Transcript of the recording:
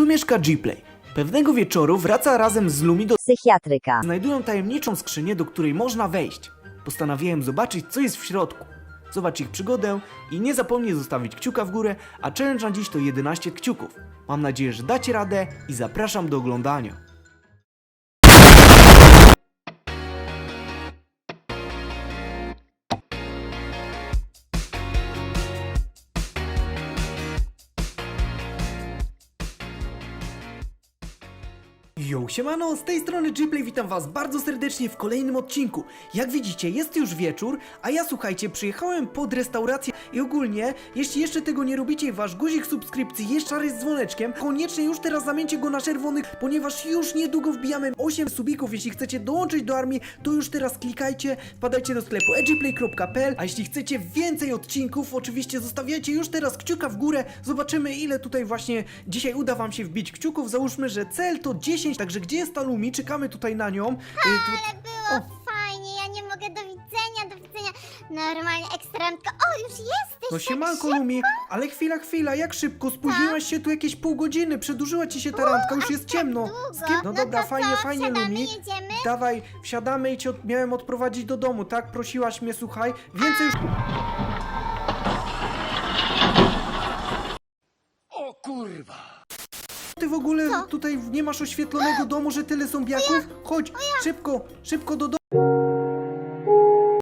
Tu mieszka Gplay. Pewnego wieczoru wraca razem z Lumi do... Psychiatryka. Znajdują tajemniczą skrzynię, do której można wejść. Postanowiłem zobaczyć, co jest w środku. Zobacz ich przygodę i nie zapomnij zostawić kciuka w górę, a challenge na dziś to 11 kciuków. Mam nadzieję, że dacie radę i zapraszam do oglądania. Yo, siemano, z tej strony Gplay, witam was bardzo serdecznie w kolejnym odcinku. Jak widzicie, jest już wieczór, a ja słuchajcie, przyjechałem pod restaurację i ogólnie, jeśli jeszcze tego nie robicie wasz guzik subskrypcji jeszcze jest z dzwoneczkiem, koniecznie już teraz zamieńcie go na czerwony, ponieważ już niedługo wbijamy 8 subików. Jeśli chcecie dołączyć do armii, to już teraz klikajcie, wpadajcie do sklepu edgyplay.pl, a jeśli chcecie więcej odcinków, oczywiście zostawiajcie już teraz kciuka w górę, zobaczymy ile tutaj właśnie dzisiaj uda wam się wbić kciuków, załóżmy, że cel to 10, także gdzie jest ta Lumi? Czekamy tutaj na nią. Y, tu- Ale było fajnie, ja nie mogę, do widzenia, do widzenia. Normalnie ekstrementka. O, już jesteś! No tak siemanko szybko. Lumi, ale chwila, chwila, jak szybko, spóźniłaś się tu jakieś pół godziny, przedłużyła ci się ta randka, już jest ciemno. Długo. Skip- No dobra, to fajnie, co, fajnie wsiadamy, Lumi. jedziemy? Dawaj, wsiadamy i cię od, miałem odprowadzić do domu, tak? Prosiłaś mnie, słuchaj, więcej już... O kurwa! Ty w ogóle Co? tutaj nie masz oświetlonego domu, że tyle zombiaków? Chodź, szybko, szybko do domu.